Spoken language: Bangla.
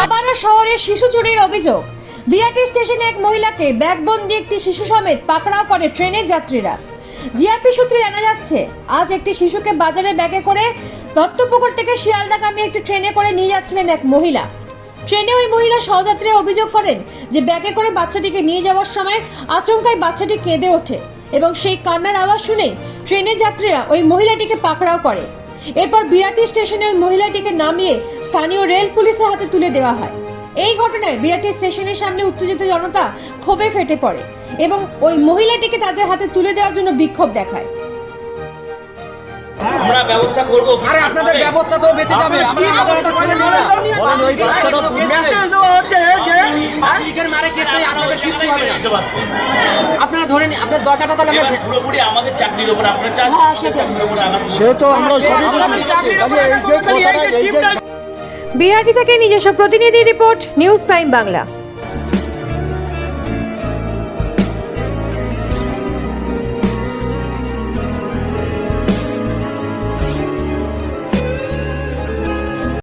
জোরে শিশু চুরির অভিযোগ। বিআরটি স্টেশনে এক মহিলাকে ব্যাগবন্দি একটি শিশু সমেত পাকড়াও করে ট্রেনের যাত্রীরা। জিআরপি সূত্রে জানা যাচ্ছে, আজ একটি শিশুকে বাজারে ব্যাগে করে দত্তপুকুর থেকে শিয়ালদাগামী একটি ট্রেনে করে নিয়ে যাচ্ছিলেন এক মহিলা। ট্রেনে ওই মহিলা সহযাত্রীরা অভিযোগ করেন যে ব্যাগে করে বাচ্চাটিকে নিয়ে যাওয়ার সময় আচমকায় বাচ্চাটি কেঁদে ওঠে এবং সেই কান্নার আওয়াজ শুনে ট্রেনের যাত্রীরা ওই মহিলাটিকে পাকড়াও করে। এরপর বিরাটি স্টেশনে ওই মহিলাটিকে নামিয়ে স্থানীয় রেল পুলিশের হাতে তুলে দেওয়া হয়। এই ঘটনায় বিরাটি স্টেশনের সামনে উত্তেজিত জনতা ক্ষোভে ফেটে পড়ে এবং ওই মহিলাটিকে তাদের হাতে তুলে দেওয়ার জন্য বিক্ষোভ দেখায়। আমরা ব্যবস্থা করব। আরে আপনাদের ব্যবস্থা তো বেঁচে যাবে। আমরা পাবলিকের মারে কেস নেই আপনাদের কিচ্ছু হবে না। আপনারা ধরে নিন আপনার দরকারটা তাহলে আমরা পুরোপুরি আমাদের চাকরির উপর আপনার চাকরির উপর সে তো আমরা সবই আপনাদের চাকরির কাজে এই যে কথাটা বিরাটি থেকে নিজস্ব প্রতিনিধি রিপোর্ট নিউজ প্রাইম বাংলা।